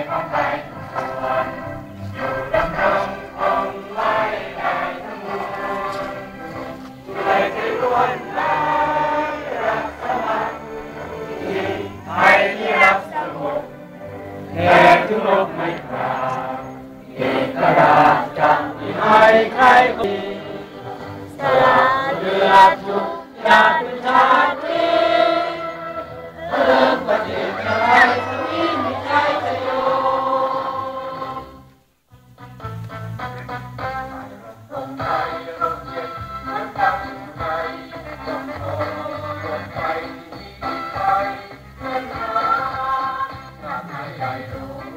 ใครทุกส่นอยู่ดำรงคงไว้ได้ทั้งมวเลยจะล้วนแล้รักสมัครยิ่ไทยรักสงบแทนทุกไม่กล้าเอกราชจะไม่ให้ใคร요